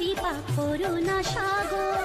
শিবা করুণা সাগর।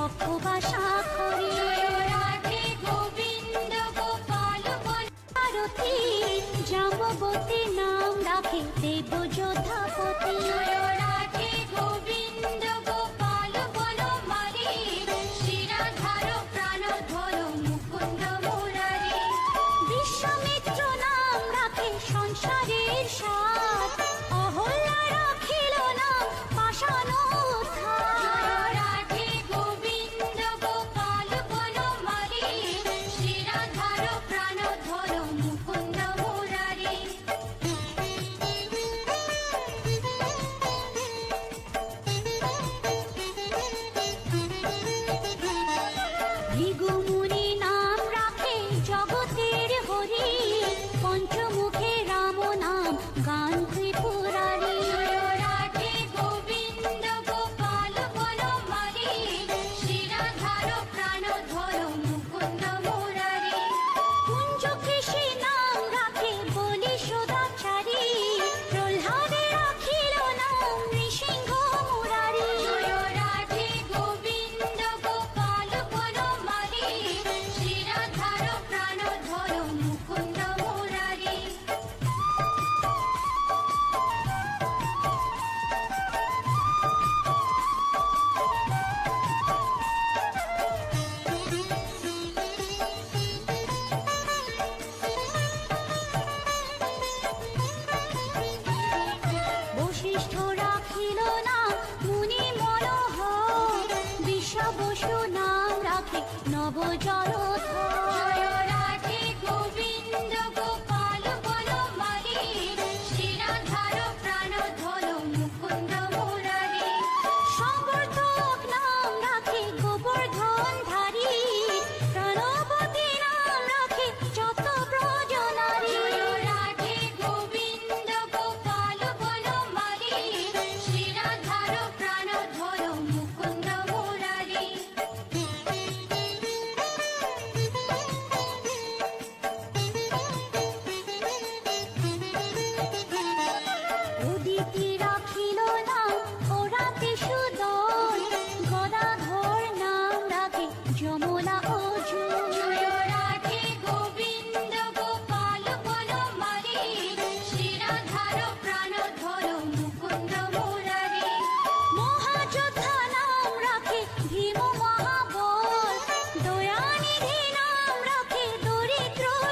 পপবাসা করি রাধে গোবিন্দ গোপাল আরতি জামবতী নাম রাখে দেব যোধাপতি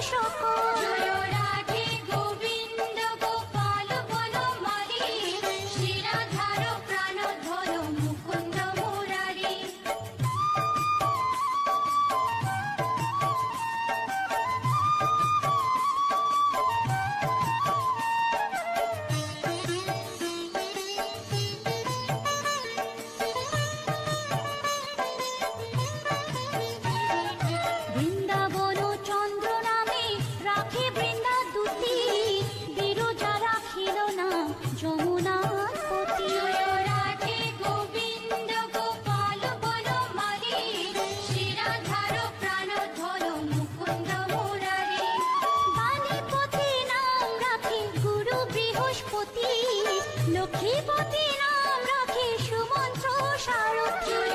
шоко. লক্ষ্মীপতি নাম রাখে সুমন্ত্র সারথী।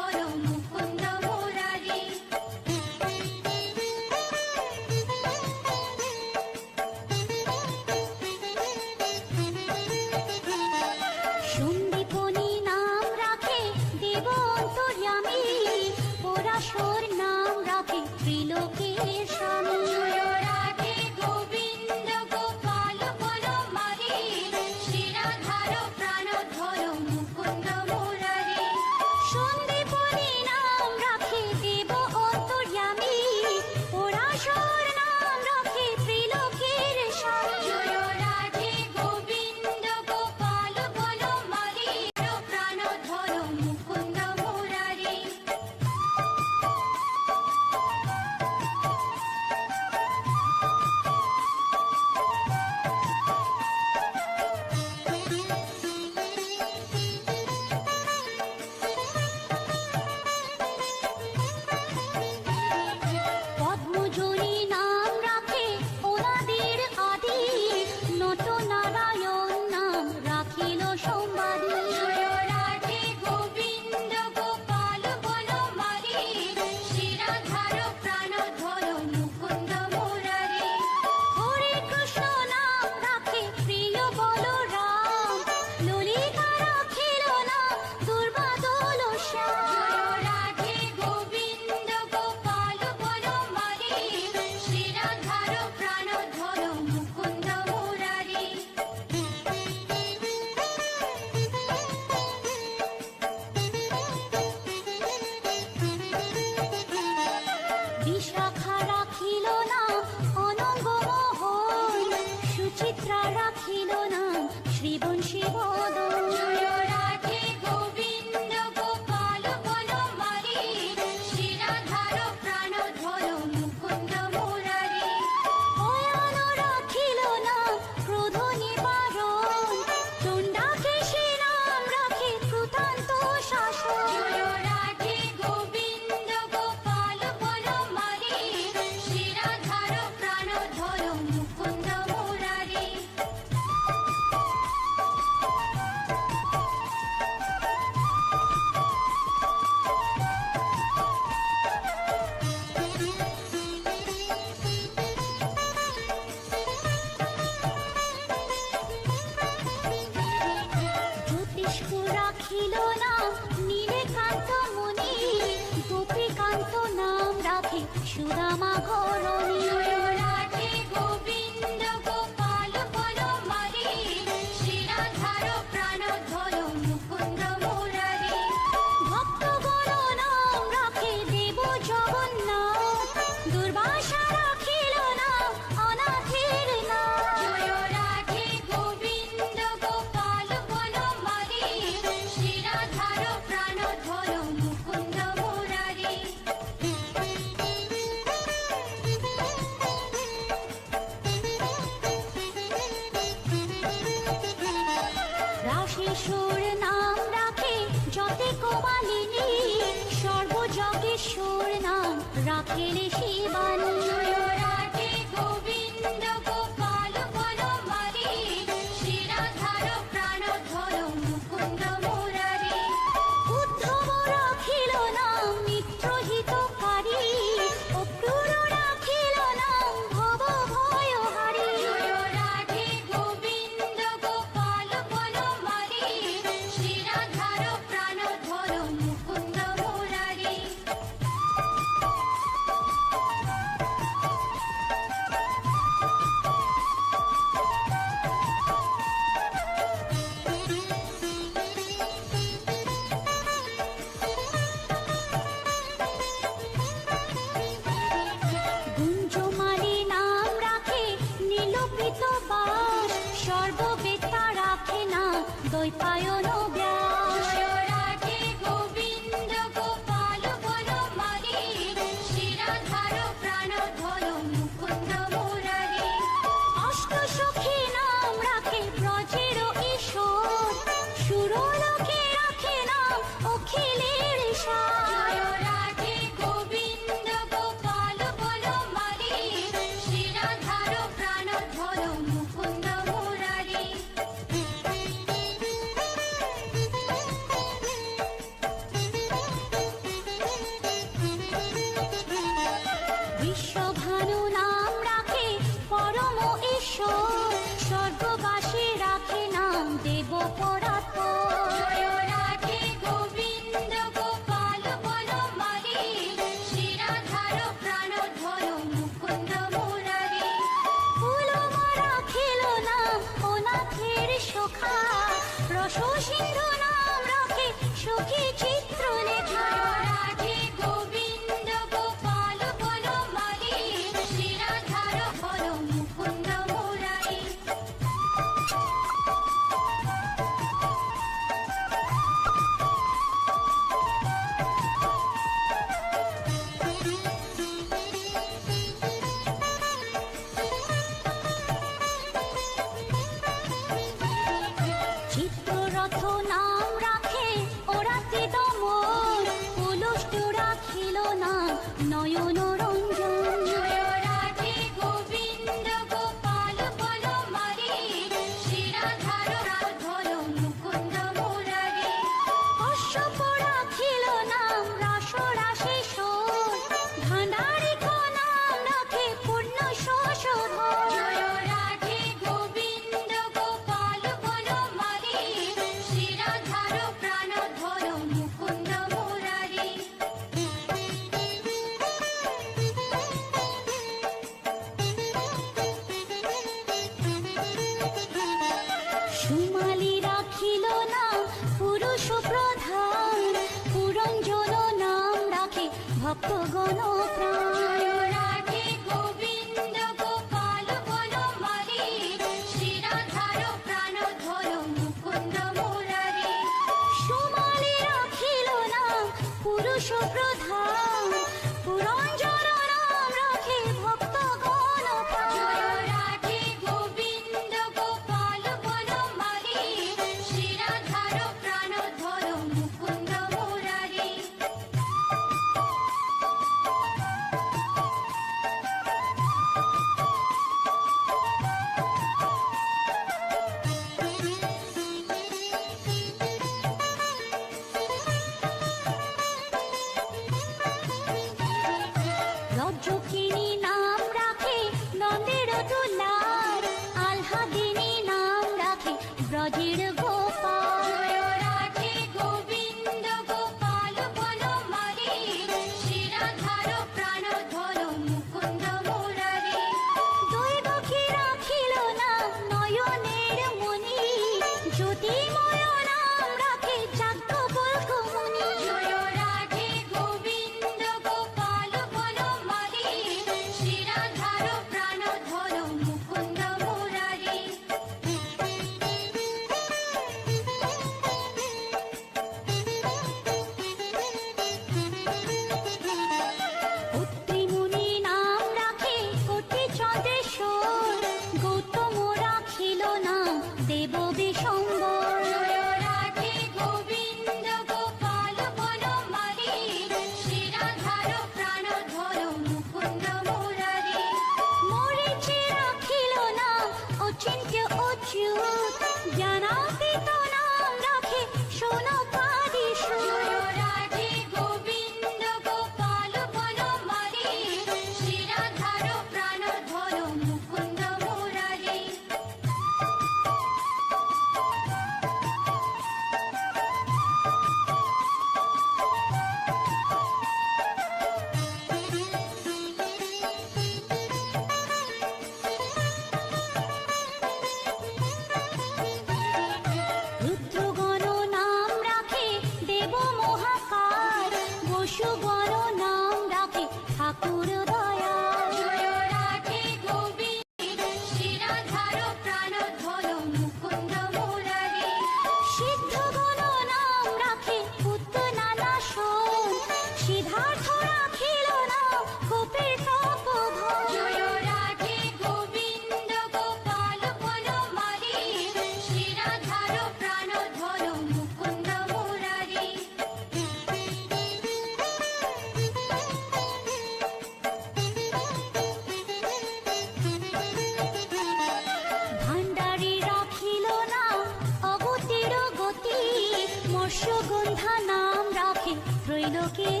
ত্রৈলোকের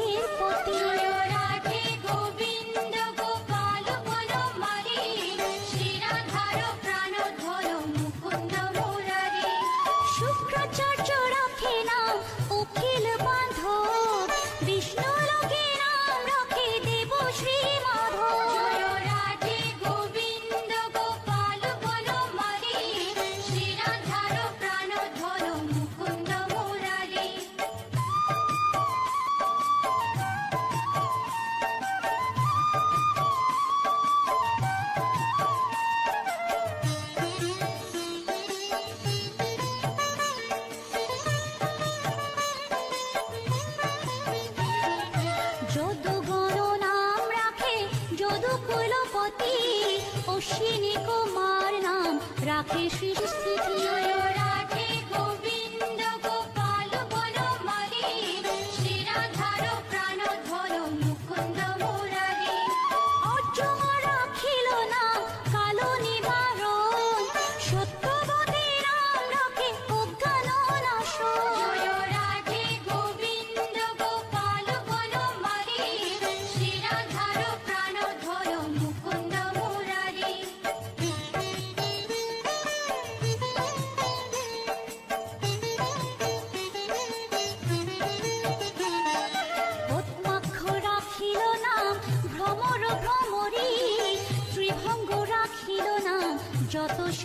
অশ্বিনী কুমার নাম রাখে শ্রী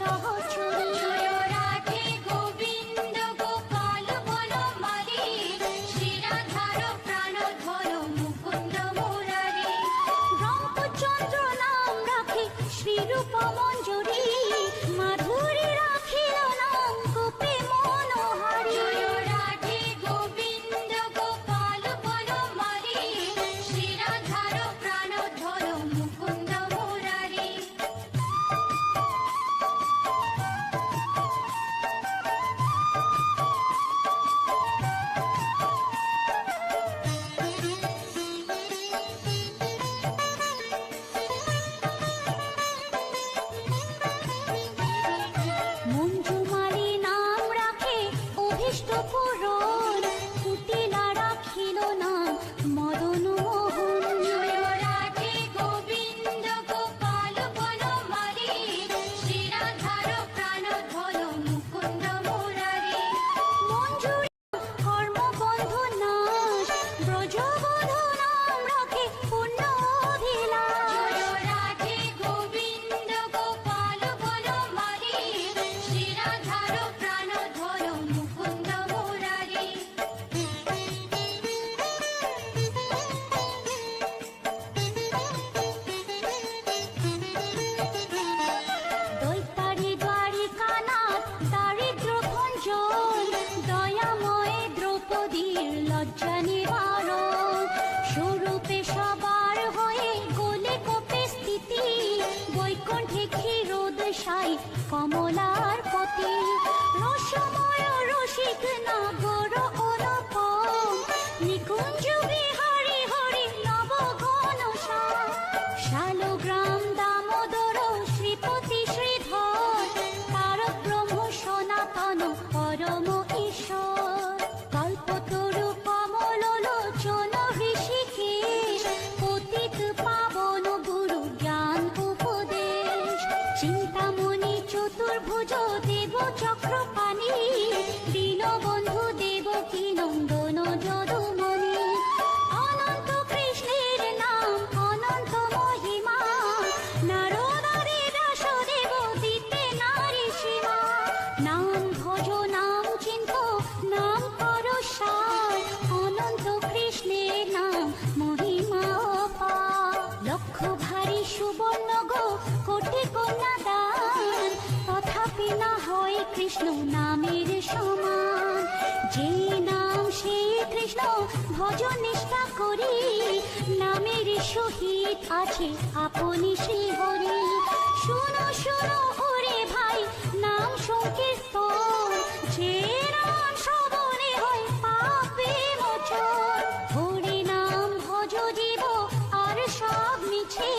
小 সহিত আছে আপনি শ্রী হরি। শুনো শুনো ওরে ভাই, নাম সংকীর্তন। যে নাম শ্রবণে হয় পাপে মোচন। হরি নাম ভজ জীব আর সব মিছে।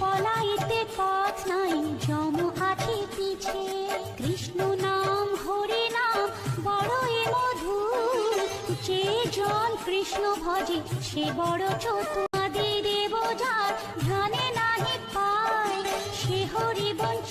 পলাইতে পথ নাই জম আছে পিছে। কৃষ্ণ নাম, হরি নাম, বড়ই মধুর। যে জন কৃষ্ণ ভজে, সে বড় চতুয়াদি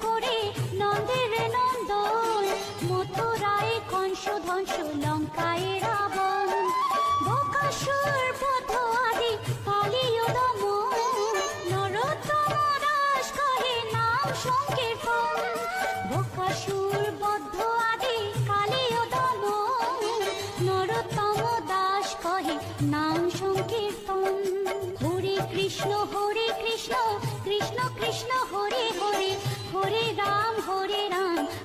করে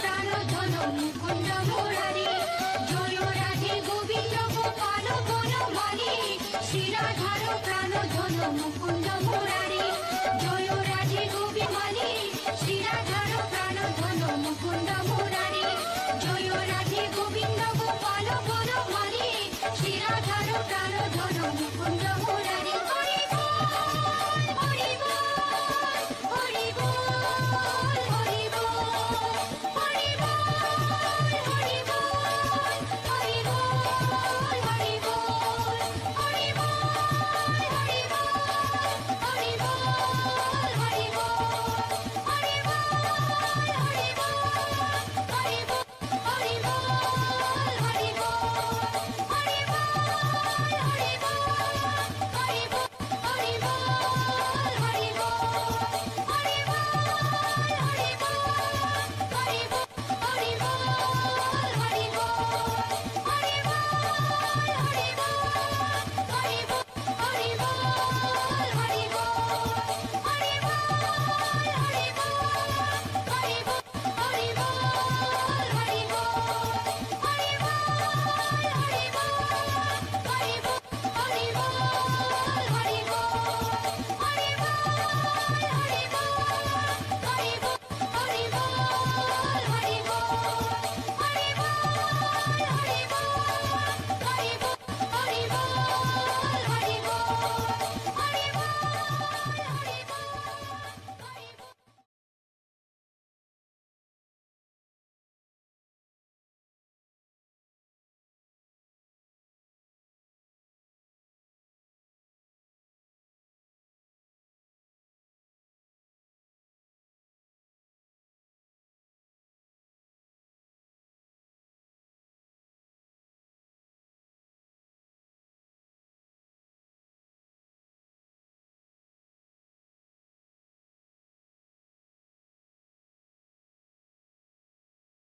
প্রাণ ধন মুকুন্দ মুরারি।